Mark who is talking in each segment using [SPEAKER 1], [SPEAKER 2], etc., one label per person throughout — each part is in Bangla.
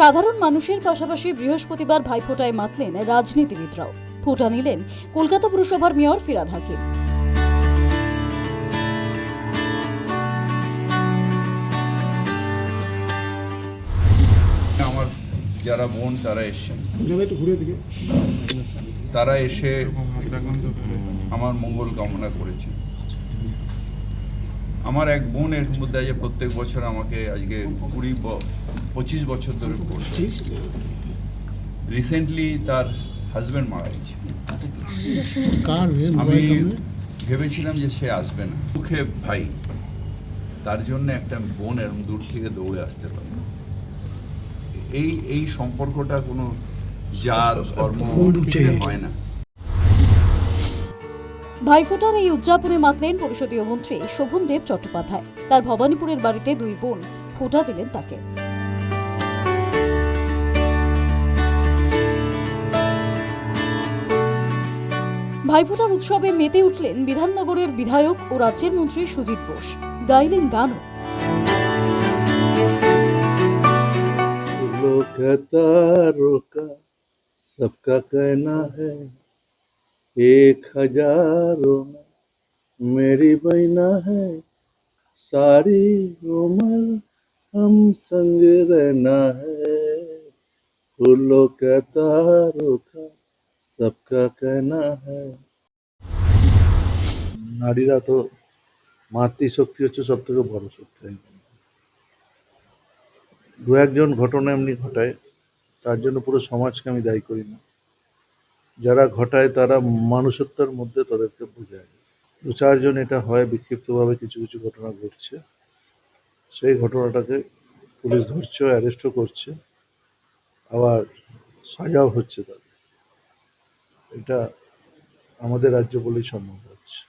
[SPEAKER 1] সাধারণ মানুষের পাশাপাশি বৃহস্পতিবার ভাইফোঁটায় মাতলেন রাজনীতিবিদরাও। ফোঁটা নিলেন কলকাতা পুরসভার মেয়র ফিরাদ হাকিম।
[SPEAKER 2] আমার যারা বোন তারা এসছেন। তারা এসে আমার মঙ্গল কামনা করেছে আমার এক বোন এর মধ্যে আজ প্রত্যেক বছর আমাকে আজকে কুড়ি পঁচিশ বছর ধরে পড়ছে। রিসেন্টলি তার হাজব্যান্ড মারা গেছে। আমি ভেবেছিলাম যে সে আসবে না। মুখে ভাই তার জন্য একটা বোন এরকম দূর থেকে দৌড়ে আসতে পারে। এই এই সম্পর্কটা কোনো ধর্ম থেকে হয় না।
[SPEAKER 1] ভাইফোঁটার এই উদযাপনে মাতলেন পরিষদীয় মন্ত্রী শোভনদেব চট্টোপাধ্যায় তার ভবানীপুরের বাড়িতে দুই বোন ফোঁটা দিলেন তাকে ভাইফোঁটার উৎসবে মেতে উঠলেন বিধাননগরের বিধায়ক ও রাজ্যের মন্ত্রী সুজিত বোস গাইলেন গানও
[SPEAKER 3] फूलों का तारों का सबका कहना है एक हजारों में मेरी बहना है सारी उम्र हम संग रहना है फूलों का तारों का सबका कहना है নারীরা তো মাতৃশক্তি হচ্ছে সব থেকে বড় শক্তি দু একজন ঘটনা এমনি ঘটায় তার জন্য পুরো সমাজকে আমি দায়ী করি না যারা ঘটায় তারা মানুষত্বের মধ্যে তাদেরকে বোঝায়। দু চারজন এটা হয়, বিক্ষিপ্তভাবে কিছু কিছু ঘটনা ঘটছে। সেই ঘটনাটাকে পুলিশ ধরছে অ্যারেস্টও করছে। আবার সাজাও হচ্ছে তাদের। এটা আমাদের রাজ্য বলেই সম্ভব হচ্ছে।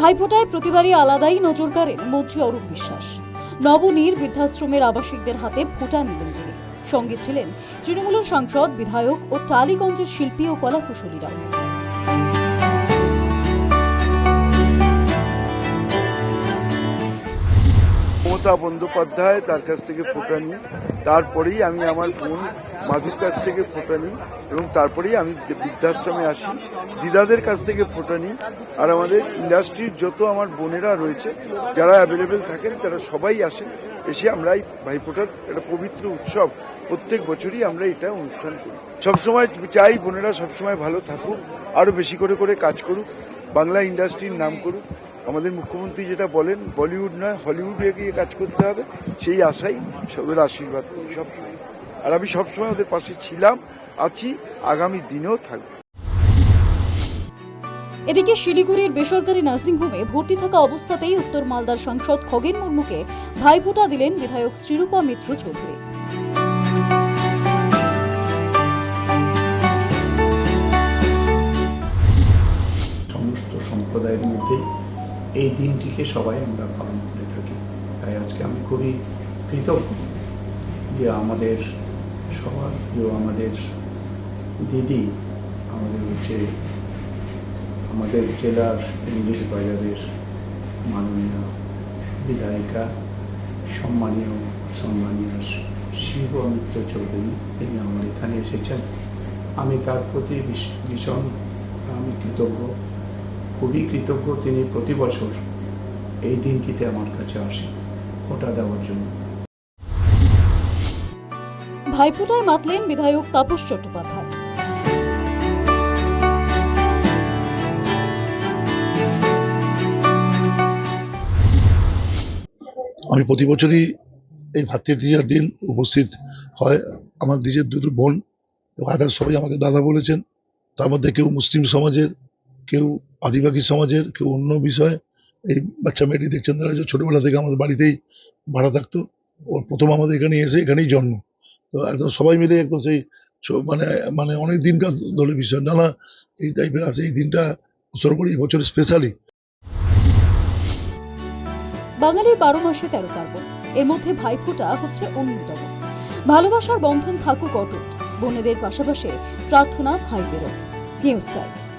[SPEAKER 1] ভাইফোঁটায় প্রতিবারই আলাদাই নজর কাড়েন মন্ত্রী অরূপ বিশ্বাস। নবনীর বৃদ্ধাশ্রমের আবাসিকদের হাতে ফোঁটা নিলেন তিনি। সঙ্গে ছিলেন তৃণমূলের সাংসদ, বিধায়ক ও টালিগঞ্জের শিল্পী ও কলাকুশলীরাও
[SPEAKER 4] মমতা বন্দ্যোপাধ্যায় তার কাছ থেকে ফোটা নিই। তারপরেই আমি আমার বোন মাধুর কাছ থেকে ফোটা নিই এবং তারপরেই আমি বৃদ্ধাশ্রমে আসি। দিদাদের কাছ থেকে ফোটা নিই। আর আমাদের ইন্ডাস্ট্রির যত আমার বোনেরা রয়েছে, যারা অ্যাভেলেবেল থাকেন, তারা সবাই আসেন। এসে আমরা এই ভাইফোঁটার একটা পবিত্র উৎসব, প্রত্যেক বছরই আমরা এটা অনুষ্ঠান করি। সবসময় চাই বোনেরা সবসময় ভালো থাকুক, আরও বেশি করে করে কাজ করুক, বাংলা ইন্ডাস্ট্রির নাম করুক। আমাদের মুখ্যমন্ত্রী যেটা বলেন, বলিউড নয়, হলিউডে গিয়ে কাজ করতে হবে, সেই আশাই ওদের আশীর্বাদ করি সবসময়। আর আমি সবসময় ওদের পাশে ছিলাম, আছি, আগামী দিনেও থাকব।
[SPEAKER 1] এদিকে শিলিগুড়ির বেসরকারি নার্সিংহোমে ভর্তি থাকা অবস্থাতেই উত্তর মালদার সাংসদ খগেন মুর্মুকে ভাইফোঁটা দিলেন বিধায়ক শ্রীরূপা মিত্র চৌধুরী।
[SPEAKER 5] সমস্ত সম্প্রদায়ের মধ্যে এই দিনটিকে সবাই আমরা পালন করে থাকি। তাই আজকে আমি খুবই কৃতজ্ঞ যে আমাদের সবার আমাদের দিদি, আমাদের হচ্ছে আমাদের জেলার ইংলিশ বাজারের মাননীয় বিধায়িকা, সম্মানীয় সম্মানীয় শিব মিত্র চৌধুরী, তিনি আমার এখানে এসেছেন। আমি তার প্রতি ভীষণ, আমি কৃতজ্ঞ, খুবই কৃতজ্ঞ। তিনি প্রতি বছর এই দিনটিতে আমার কাছে আসেন ওটা দেওয়ার জন্য।
[SPEAKER 1] ভাইফোঁটায় মাতলেন বিধায়ক তাপস চট্টোপাধ্যায়।
[SPEAKER 6] আমি প্রতি বছরই এই ভাতৃদ্বিতীয়ার দিন উপস্থিত হয়। আমার নিজের দুটো বোন আদার সবাই আমাকে দাদা বলেছেন। তার মধ্যে কেউ মুসলিম সমাজের, কেউ আদিবাসী সমাজের, কেউ অন্য বিষয়। এই বাচ্চা মেয়েটি দেখছেন তারা যে ছোটবেলা থেকে আমাদের বাড়িতেই ভাড়া থাকতো। ওর প্রথম আমাদের এখানে এসে এখানেই জন্ম। তো একদম সবাই মিলে একদম সেই মানে মানে অনেক দিনকার ধরে বিষয়। নানা এই টাইপের আছে। এই দিনটা সর্বোপরি এবছর স্পেশালি
[SPEAKER 1] বাঙালির বারো মাসে তেরো পার্বণ। এর মধ্যে ভাইফোঁটা হচ্ছে অন্যতম। ভালোবাসার বন্ধন থাকুক অটুট। বোনেদের পাশাপাশি প্রার্থনা ভাইদেরও। News time.